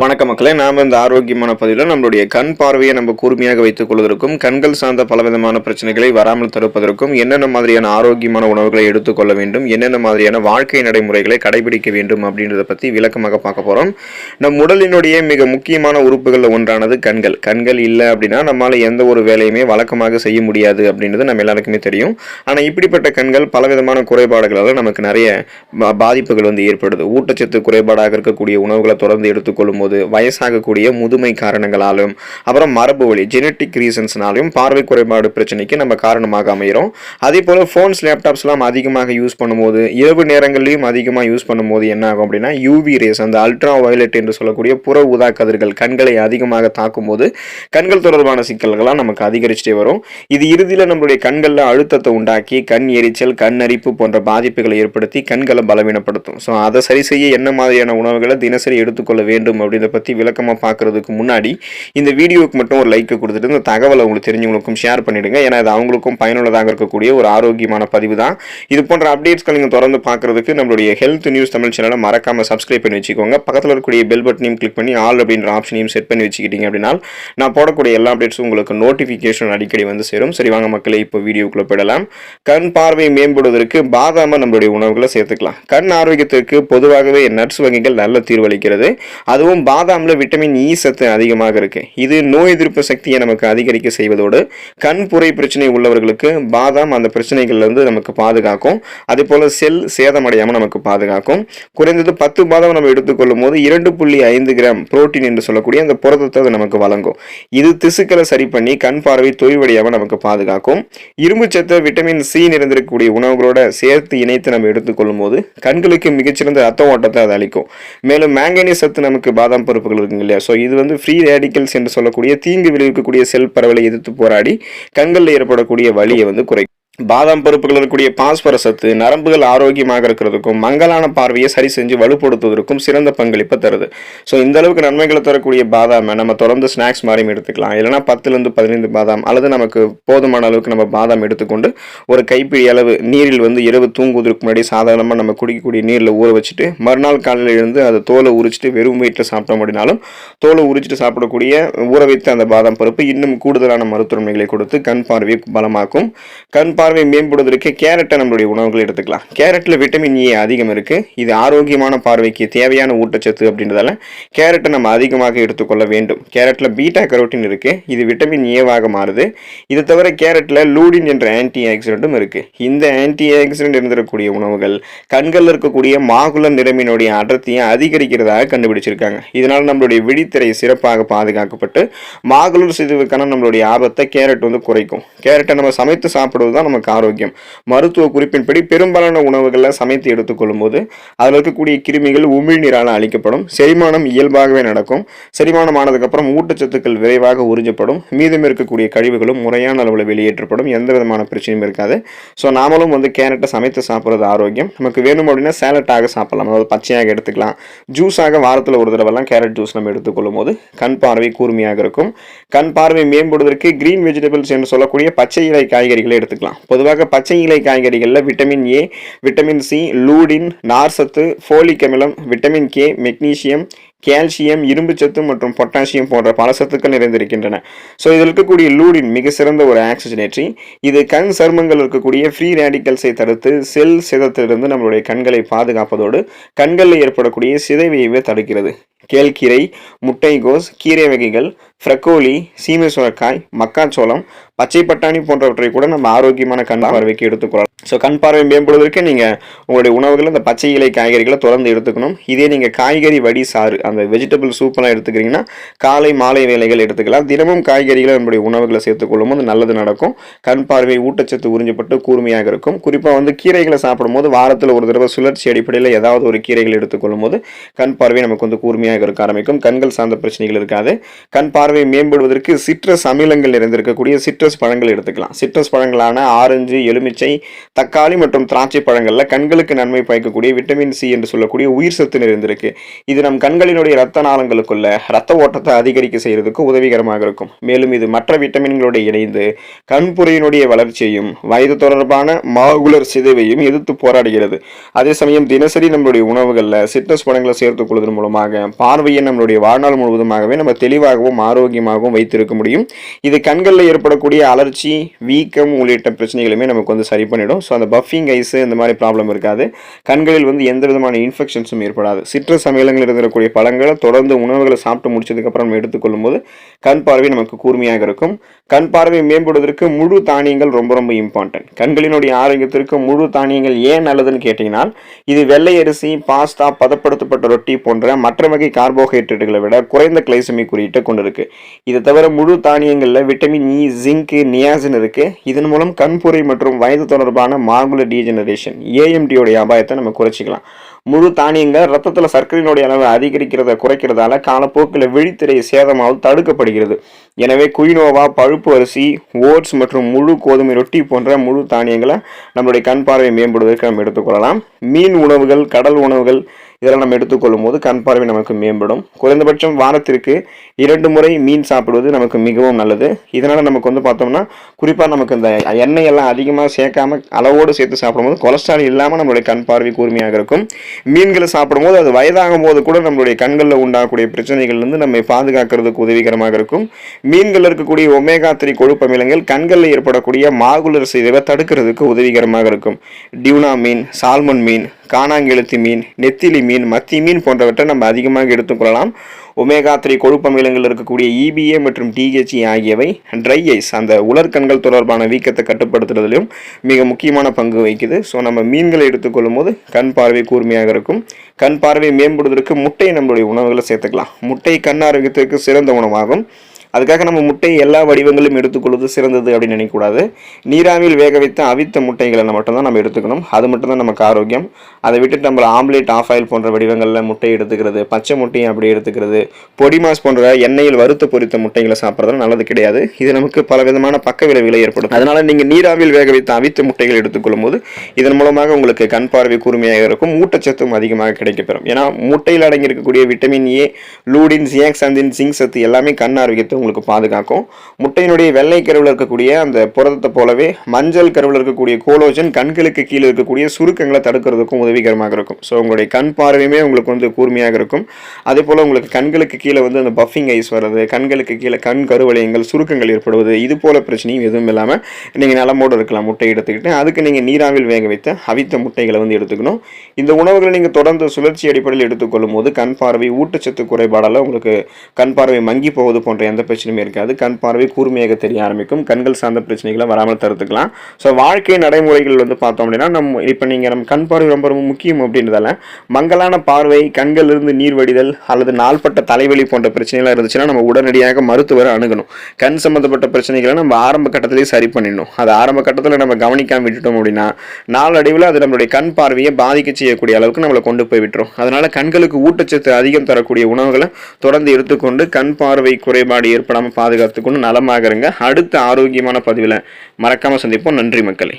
வணக்க மக்களே நாம் இந்த ஆரோக்கியமான பதிவில் நம்மளுடைய கண் பார்வையை நம்ம கூர்மையாக வைத்துக் கொள்வதற்கும் கண்கள் சார்ந்த பலவிதமான பிரச்சனைகளை வராமல் தடுப்பதற்கும் என்னென்ன மாதிரியான ஆரோக்கியமான உணவுகளை எடுத்துக்கொள்ள வேண்டும் என்னென்ன மாதிரியான வாழ்க்கை நடைமுறைகளை கடைபிடிக்க வேண்டும் அப்படின்றத பற்றி விளக்கமாக பார்க்க போகிறோம் நம் உடலினுடைய மிக முக்கியமான உறுப்புகளில் ஒன்றானது கண்கள். கண்கள் இல்லை அப்படின்னா நம்மளால் எந்த ஒரு வேலையுமே வழக்கமாக செய்ய முடியாது அப்படின்றது நம்ம எல்லாருக்குமே தெரியும். ஆனால் இப்படிப்பட்ட கண்கள் பலவிதமான குறைபாடுகளால் நமக்கு நிறைய பா- பாதிப்புகள் வந்து ஏற்படுது. ஊட்டச்சத்து குறைபாடாக இருக்கக்கூடிய உணவுகளை தொடர்ந்து எடுத்துக்கொள்ளும் போது வயசாகக்கூடிய முதுமை காரணங்களாலும் அப்புறம் மரபு வழி ஜெனட்டிக் ரீசன்ஸ்னாலையும் பார்வை குறைபாடு பிரச்சனைக்கு நம்ம காரணமாக அமைகிறோம் அதே போல் ஃபோன்ஸ் லேப்டாப்ஸ்லாம் அதிகமாக யூஸ் பண்ணும்போது இரவு நேரங்கள்லையும் அதிகமாக யூஸ் பண்ணும்போது என்ன ஆகும் அப்படின்னா யூவி ரேஸ் அந்த அல்ட்ரா வயலட் என்று சொல்லக்கூடிய புற ஊதா கதிர்கள் கண்களை அதிகமாக தாக்கும் போது கண்கள் தொடர்பான சிக்கல்கள்லாம் நமக்கு அதிகரிச்சுட்டே வரும். இது இறுதியில் நம்மளுடைய கண்களில் அழுத்தத்தை உண்டாக்கி கண் எரிச்சல் கண் அரிப்பு போன்ற பாதிப்புகளை ஏற்படுத்தி கண்களை பலவீனப்படுத்தும். ஸோ அதை சரி செய்ய என்ன மாதிரியான உணவுகளை தினசரி எடுத்துக்கொள்ள வேண்டும் அப்படின்னு இதை பற்றி விளக்கமாக பார்க்கறதுக்கு முன்னாடி இந்த வீடியோவுக்கு மட்டும் ஒரு லைக்கை கொடுத்துட்டு இந்த தகவலை உங்களுக்கு தெரிஞ்சவங்களுக்கும் ஷேர் பண்ணிவிடுங்க ஏன்னா இது அவங்களுக்கும் பயனுள்ளதாக இருக்கக்கூடிய ஒரு ஆரோக்கியமான பதிவு தான். இது போன்ற அப்டேட்ஸ்கள் நீங்கள் தொடர்ந்து பார்க்குறதுக்கு நம்மளுடைய ஹெல்த் நியூஸ் தமிழ் சேனலை மறக்காமல் சப்ஸ்கிரைப் பண்ணி வச்சுக்கோங்க. பக்கத்தில் இருக்கக்கூடிய பெல் பட்டனையும் கிளிக் பண்ணி ஆல் அப்படின்ற ஆப்ஷனையும் செட் பண்ணி வச்சுக்கிட்டீங்க அப்படின்னா நான் போடக்கூடிய எல்லா அப்டேட்ஸும் உங்களுக்கு நோட்டிஃபிகேஷன் அடிக்கடி வந்து சேரும். சரி வாங்க மக்களே இப்போ வீடியோக்குள்ளே போயிடலாம். கண் பார்வை மேம்படுவதற்கு பாதாம நம்மளுடைய உணவுகளை சேர்த்துக்கலாம். கண் ஆரோக்கியத்திற்கு பொதுவாகவே நட்ஸ் வகைகள் நல்ல தீர்வளிக்கிறது அதுவும் பாதாமில் விட்டமின் இ e சத்து அதிகமாக இருக்கு. இது நோய் எதிர்ப்பு சக்தியை நமக்கு அதிகரிக்க செய்வதோடு கண் புரை பிரச்சனை உள்ளவர்களுக்கு பாதாம் அந்த பிரச்சனைகள்லேருந்து நமக்கு பாதுகாக்கும். அதே போல் செல் சேதமடையாமல் நமக்கு பாதுகாக்கும். குறைந்தது பத்து பாதாம் நம்ம எடுத்துக்கொள்ளும் போது இரண்டு புள்ளி ஐந்து கிராம் புரோட்டீன் என்று சொல்லக்கூடிய அந்த புரதத்தை அது நமக்கு வழங்கும். இது திசுக்களை சரி பண்ணி கண் பார்வை தொய்வடையாமல் நமக்கு பாதுகாக்கும். இரும்பு சத்து விட்டமின் சி நிறைந்திருக்கக்கூடிய உணவுகளோட சேர்த்து இணைத்து நம்ம எடுத்துக்கொள்ளும் போது கண்களுக்கு மிகச்சிறந்த ரத்த ஓட்டத்தை அது அளிக்கும். மேலும் மேங்கனி சத்து நமக்கு பாதாம் பருப்புகள் இருக்குங்க இல்லையா? ஸோ இது வந்து ஃப்ரீ ரேடிக்கல்ஸ் என்று சொல்லக்கூடிய தீங்கு விளைவிக்கக்கூடிய செல் பரவலை எதிர்த்து போராடி கண்களில் ஏற்படக்கூடிய வலியை வந்து குறைக்கும். பாதாம் பருப்புகள் இருக்கக்கூடிய பாஸ்பரஸ் சத்து நரம்புகள் ஆரோக்கியமாக இருக்கிறதுக்கும் மங்கலான பார்வையை சரி செஞ்சு வலுப்படுத்துவதற்கும் சிறந்த பங்களிப்பை தருது. ஸோ இந்த அளவுக்கு நன்மைகளை தரக்கூடிய பாதாமை நம்ம தொடர்ந்து ஸ்நாக்ஸ் மாதிரியும் எடுத்துக்கலாம். இல்லைனா பத்துலேருந்து பதினைந்து பாதாம் அல்லது நமக்கு போதுமான அளவுக்கு நம்ம பாதாம் எடுத்துக்கொண்டு ஒரு கைப்பிடி அளவு நீரில் வந்து இரவு தூங்குவதற்கு முன்னாடி சாதாரணமாக நம்ம குடிக்கக்கூடிய நீரில் ஊற வச்சுட்டு மறுநாள் காலையில் இருந்து அதை தோலை உரிச்சிட்டு வெறும் வயிற்றில் சாப்பிட முடினாலும் தோலை உரிச்சிட்டு சாப்பிடக்கூடிய ஊற வைத்த அந்த பாதாம் பருப்பு இன்னும் கூடுதலான மருத்துவமைகளை கொடுத்து கண் பார்வையை பலமாக்கும். கண் பார்வை மேம்படுவதற்கு கேரட்டை நம்மளுடைய உணவுகள் எடுத்துக்கலாம். கேரட்டில் விட்டமின் ஏ e அதிகம் இருக்கு. இது ஆரோக்கியமான பார்வைக்கு தேவையான ஊட்டச்சத்து அப்படின்றதால கேரட்டை நம்ம அதிகமாக எடுத்துக்கொள்ள வேண்டும். கேரட்டில் பீட்டா கரோட்டின் இருக்கு. இது விட்டமின் ஏவாக e மாறுது. இது தவிர கேரட்டில் லூடின் என்ற ஆன்டி ஆக்சிடென்ட்டும் இருக்கு. இந்த ஆன்டி ஆக்சிடென்ட் இருந்திருக்கக்கூடிய உணவுகள் கண்களில் இருக்கக்கூடிய மாகுல நிறமினுடைய அடர்த்தியை அதிகரிக்கிறதாக கண்டுபிடிச்சிருக்காங்க. இதனால் நம்மளுடைய விழித்திரை சிறப்பாக பாதுகாக்கப்பட்டு மாகுலர் சிதைவுக்கான நம்மளுடைய ஆபத்தை கேரட் வந்து குறைக்கும். கேரட்டை நம்ம சமைத்து சாப்பிடுவது தான் நம்ம நமக்கு ஆரோக்கியம். மருத்துவ குறிப்பின்படி பெரும்பாலான உணவுகளில் சமைத்து எடுத்துக்கொள்ளும் போது அதில் இருக்கக்கூடிய கிருமிகள் உமிழ்நீரால் அழிக்கப்படும். செரிமானம் இயல்பாகவே நடக்கும். செரிமானம் ஆனதுக்கப்புறம் ஊட்டச்சத்துக்கள் விரைவாக உறிஞ்சப்படும். மீதம் இருக்கக்கூடிய கழிவுகளும் முறையான அளவில் வெளியேற்றப்படும். எந்த விதமான பிரச்சனையும் இருக்காது. ஸோ நாமளும் வந்து கேரட்டை சமைத்து சாப்பிட்றது ஆரோக்கியம். நமக்கு வேணும் அப்படின்னா சேலட்டாக சாப்பிடலாம். அதாவது பச்சையாக எடுத்துக்கலாம். ஜூஸாக வாரத்தில் ஒரு தடவைலாம் கேரட் ஜூஸ் நம்ம எடுத்துக்கொள்ளும் போது கண் பார்வை கூர்மையாக இருக்கும். கண் பார்வை மேம்படுவதற்கு கிரீன் வெஜிடபிள்ஸ் என்று சொல்லக்கூடிய பச்சை இலை காய்கறிகளை எடுத்துக்கலாம். பொதுவாக பச்சை இலை காய்கறிகளில் vitamin A vitamin C lutein நார்சத்து folic அமிலம் விட்டமின் கே மெக்னீசியம் கால்சியம் இரும்புச்சத்து மற்றும் பொட்டாசியம் போன்ற பல சத்துக்கள் நிறைந்திருக்கின்றன. ஸோ இதில் இருக்கக்கூடிய லூடின் மிக சிறந்த ஒரு ஆக்சிஜனேற்றி இது கண் சருமங்கள் இருக்கக்கூடிய ஃப்ரீ ரேடிக்கல்ஸை தடுத்து செல் சிதத்திலிருந்து நம்மளுடைய கண்களை பாதுகாப்பதோடு கண்களில் ஏற்படக்கூடிய சிதைவையவே தடுக்கிறது. கேழ்கீரை முட்டைகோஸ் கீரை வகைகள் ஃப்ரக்கோலி சீமை சுரக்காய் மக்காச்சோளம் பச்சை பட்டாணி போன்றவற்றை கூட நம்ம ஆரோக்கியமான கண் பார்வைக்கு எடுத்துக்கொள்ளலாம். ஸோ கண் பார்வை மேம்படுவதற்கு நீங்கள் உங்களுடைய உணவுகள் இந்த பச்சை இலை காய்கறிகளை தொடர்ந்து எடுத்துக்கணும். இதே நீங்கள் காய்கறி வடி சாறு அந்த வெஜிடபிள் சூப்பெல்லாம் எடுத்துக்கிறீங்கன்னா காலை மாலை வேலைகள் எடுத்துக்கலாம். தினமும் காய்கறிகளை நம்முடைய உணவுகளை சேர்த்துக்கொள்ளும் போது நல்லது நடக்கும். கண் பார்வை ஊட்டச்சத்து உறிஞ்சப்பட்டு கூர்மையாக இருக்கும். குறிப்பாக வந்து கீரைகளை சாப்பிடும்போது வாரத்தில் ஒரு தடவை சுழற்சி அடிப்படையில் ஏதாவது ஒரு கீரைகள் எடுத்துக்கொள்ளும் போது கண் பார்வை நமக்கு வந்து கூர்மையாக இருக்க ஆரம்பிக்கும். கண்கள் சார்ந்த பிரச்சனைகள் இருக்காது. கண் பார்வை மேம்படுவதற்கு சிட்ரஸ் அமிலங்கள் நிறைந்திருக்கக்கூடிய சிட்ரஸ் பழங்கள் எடுத்துக்கலாம். சிட்ரஸ் பழங்களான ஆரஞ்சு எலுமிச்சை தக்காளி மற்றும் திராட்சை பழங்களில் கண்களுக்கு நன்மை பயக்கக்கூடிய விட்டமின் சி என்று சொல்லக்கூடிய உயிர் சத்து நிறைந்திருக்கு. இது நம் கண்களினுடைய இரத்த நாளங்களுக்குள்ள இரத்த ஓட்டத்தை அதிகரிக்க செய்யறதுக்கு உதவிகரமாக இருக்கும். மேலும் இது மற்ற விட்டமின்களோடு இணைந்து கண்புரையினுடைய வளர்ச்சியையும் வயது தொடர்பான மாகுலர் சிதைவையும் எதிர்த்து போராடுகிறது. அதே சமயம் தினசரி நம்மளுடைய உணவுகளில் சிட்னஸ் பழங்களை சேர்த்துக் கொள்வதன் மூலமாக பார்வையை நம்மளுடைய வாழ்நாள் முழுவதுமாகவே நம்ம தெளிவாகவும் ஆரோக்கியமாகவும் வைத்திருக்க முடியும். இது கண்களில் ஏற்படக்கூடிய அலர்ச்சி வீக்கம் உள்ளிட்ட பிரச்சனைகளுமே நமக்கு வந்து சரி பண்ணிடும். ஸோ அந்த பஃபிங் ஐஸு இந்த மாதிரி ப்ராப்ளம் இருக்காது. கண்களில் வந்து எந்த விதமான இன்ஃபெக்ஷன்ஸும் ஏற்படாது. சிற்றஸ் சமையலங்கள் இருக்கக்கூடிய பழங்களை தொடர்ந்து உணவுகளை சாப்பிட்டு முடிச்சதுக்கப்புறம் நம்ம எடுத்துக்கொள்ளும் போது கண் பார்வை நமக்கு கூர்மையாக இருக்கும். கண் பார்வை மேம்படுவதற்கு முழு தானியங்கள் ரொம்ப ரொம்ப இம்பார்ட்டன்ட் கண்களினுடைய ஆரோக்கியத்திற்கு முழு தானியங்கள் ஏன் நல்லதுன்னு கேட்டிங்கன்னா இது வெள்ளை அரிசி பாஸ்தா பதப்படுத்தப்பட்ட ரொட்டி போன்ற மற்ற வகை கார்போஹைட்ரேட்டுகளை விட குறைந்த கிளைசமி குறியீட்டை கொண்டிருக்கு. இதை தவிர முழு தானியங்களில் விட்டமின் இ ஜிங்க் நியாசின் இருக்கு. இதன் மூலம் கண்புரை மற்றும் வயது தொடர்பான மாகுலர் டீஜெனரேஷன் ஏஎம்டியோடைய அபாயத்தை நம்ம குறைச்சிக்கலாம். முழு தானியங்கள் ரத்தத்தில் சர்க்கரையினுடைய அளவு அதிகரிக்கிறத குறைக்கிறதால காலப்போக்கில் விழித்திரை சேதமாவது தடுக்கப்படுகிறது. எனவே குயினோவா பழுப்பு அரிசி ஓட்ஸ் மற்றும் முழு கோதுமை ரொட்டி போன்ற முழு தானியங்களை நம்மளுடைய கண் பார்வை மேம்படுவதற்கு நம்ம எடுத்துக்கொள்ளலாம். மீன் உணவுகள் கடல் உணவுகள் இதெல்லாம் நம்ம எடுத்துக்கொள்ளும் போது கண் பார்வை நமக்கு மேம்படும். குறைந்தபட்சம் வாரத்திற்கு இரண்டு முறை மீன் சாப்பிடுவது நமக்கு மிகவும் நல்லது. இதனால் நமக்கு வந்து பார்த்தோம்னா குறிப்பாக நமக்கு இந்த எண்ணெய் எல்லாம் அதிகமாக சேர்க்காம அளவோடு சேர்த்து சாப்பிடும்போது கொலஸ்ட்ரால் இல்லாமல் நம்மளுடைய கண் பார்வை கூர்மையாக இருக்கும். மீன்களை சாப்பிடும்போது அது வயதாகும் போது கூட நம்மளுடைய கண்களில் உண்டாகக்கூடிய பிரச்சனைகள்லேருந்து நம்மை பாதுகாக்கிறதுக்கு உதவிகரமாக இருக்கும். மீன்கள் இருக்கக்கூடிய ஒமேகா த்ரீ கொழுப்பமிலங்கள் கண்களில் ஏற்படக்கூடிய மாகுலர் செய்தவை தடுக்கிறதுக்கு உதவிகரமாக இருக்கும். டியூனா மீன் சால்மன் மீன் காணாங்கெழுத்து மீன் நெத்திலி மீன் மத்தி மீன் போன்றவற்றை நம்ம அதிகமாக எடுத்துக்கொள்ளலாம். ஒமேகா த்ரீ கொழுப்பமிலங்கள் இருக்கக்கூடிய இபிஏ மற்றும் டிஹெச்இ ஆகியவை ட்ரை ஐஸ் அந்த உலர்கண்கள் தொடர்பான வீக்கத்தை கட்டுப்படுத்துறதுலையும் மிக முக்கியமான பங்கு வகிக்குது. ஸோ நம்ம மீன்களை எடுத்துக்கொள்ளும் போது கண் பார்வை கூர்மையாக இருக்கும். கண் பார்வை மேம்படுவதற்கு முட்டை நம்மளுடைய உணவுகளை சேர்த்துக்கலாம். முட்டை கண் ஆரோக்கியத்திற்கு சிறந்த உணவாகும். அதுக்காக நம்ம முட்டை எல்லா வடிவங்களும் எடுத்துக்கொள்வது சிறந்தது அப்படின்னு நினைக்கக்கூடாது. நீராவியில் வேக வைத்த அவித்த முட்டைகளை மட்டும்தான் நம்ம எடுத்துக்கணும். அது மட்டும்தான் நமக்கு ஆரோக்கியம். அதை விட்டுட்டு நம்ம ஆம்லேட் ஆஃப் ஆயில் போன்ற வடிவங்களில் முட்டை எடுத்துக்கிறது பச்சை முட்டையும் அப்படி எடுத்துக்கிறது பொடி மாஸ் போன்ற எண்ணெயில் வறுத்து பொரித்த முட்டைகளை சாப்பிட்றது நல்லது கிடையாது. இது நமக்கு பல விதமான பக்க விளைவுகளை ஏற்படும் அதனால் நீங்கள் நீராவியில் வேக வைத்த அவித்த முட்டைகள் எடுத்துக்கொள்ளும் போது இதன் மூலமாக உங்களுக்கு கண் பார்வை கூர்மையாக இருக்கும் ஊட்டச்சத்தும் அதிகமாக கிடைக்கப்பெறும். ஏன்னா முட்டையில் அடங்கியிருக்கக்கூடிய vitamin A lutein zeaxanthin zinc சத்து எல்லாமே கண் ஆரோக்கியத்தை உங்களுக்கு பாதுகாக்கும். முட்டையினுடைய வெள்ளை கருவில் இருக்கக்கூடிய அந்த புரதத்தை போலவே மஞ்சள் கருவில் இருக்கக்கூடிய கோலோஜன் கண்களுக்கு கீழே இருக்கக்கூடிய சுருக்கங்களை தடுக்கிறதுக்கும் உதவிகரமாக இருக்கும். ஸோ உங்களுடைய கண் பார்வையுமே உங்களுக்கு வந்து கூர்மையாக இருக்கும். அதே போல் உங்களுக்கு கண்களுக்கு கீழே வந்து அந்த பஃபிங் ஐஸ் வர்றது கண்களுக்கு கீழே கண் கருவளையங்கள் சுருக்கங்கள் ஏற்படுவது இது போல பிரச்சனையும் எதுவும் இல்லாமல் நீங்கள் நலமோடு இருக்கலாம் முட்டை எடுத்துக்கிட்டு. அதுக்கு நீங்கள் நீராவில் வேக வைத்த அவித்த முட்டைகளை வந்து எடுத்துக்கணும். இந்த உணவுகளை நீங்கள் தொடர்ந்து சுழற்சி அடிப்படையில் எடுத்துக்கொள்ளும் போது கண் பார்வை ஊட்டச்சத்து குறைபாடால் உங்களுக்கு கண் பார்வை மங்கி போவது போன்ற எந்த பிரச்சனையுமே இருக்காது. கண் பார்வை கூர்மையாக தெரிய ஆரம்பிக்கும். கண்கள் சார்ந்த பிரச்சனைகளை வராமல் தடுத்துக்கலாம். ஸோ வாழ்க்கை நடைமுறைகள் வந்து பார்த்தோம் அப்படின்னா நம்ம இப்போ நீங்கள் நம்ம கண் பார்வை ரொம்ப ரொம்ப முக்கியம் அப்படின்றதால மங்கலான பார்வை கண்களிலிருந்து நீர் வடிதல் அல்லது நாள்பட்ட தலைவலி போன்ற பிரச்சனைகளாக இருந்துச்சுன்னா நம்ம உடனடியாக மருத்துவரை அணுகணும். கண் சம்மந்தப்பட்ட பிரச்சனைகளை நம்ம ஆரம்ப கட்டத்திலேயே சரி பண்ணிடணும். அது ஆரம்ப கட்டத்தில் நம்ம கவனிக்காமல் விட்டுட்டோம் அப்படின்னா நாளடைவில் அது நம்மளுடைய கண் பார்வையை பாதிக்க செய்யக்கூடிய அளவுக்கு நம்மளை கொண்டு போய் விட்டுரும். அதனால் கண்களுக்கு ஊட்டச்சத்து அதிகம் தரக்கூடிய உணவுகளை தொடர்ந்து எடுத்துக்கொண்டு கண் பார்வை குறைபாடு ஏற்படாமல் பாதுகாத்துக்கொண்டு நலமாக இருங்க அடுத்த ஆரோக்கியமான பதிவில் மறக்காமல் சந்திப்போம். நன்றி மக்களே.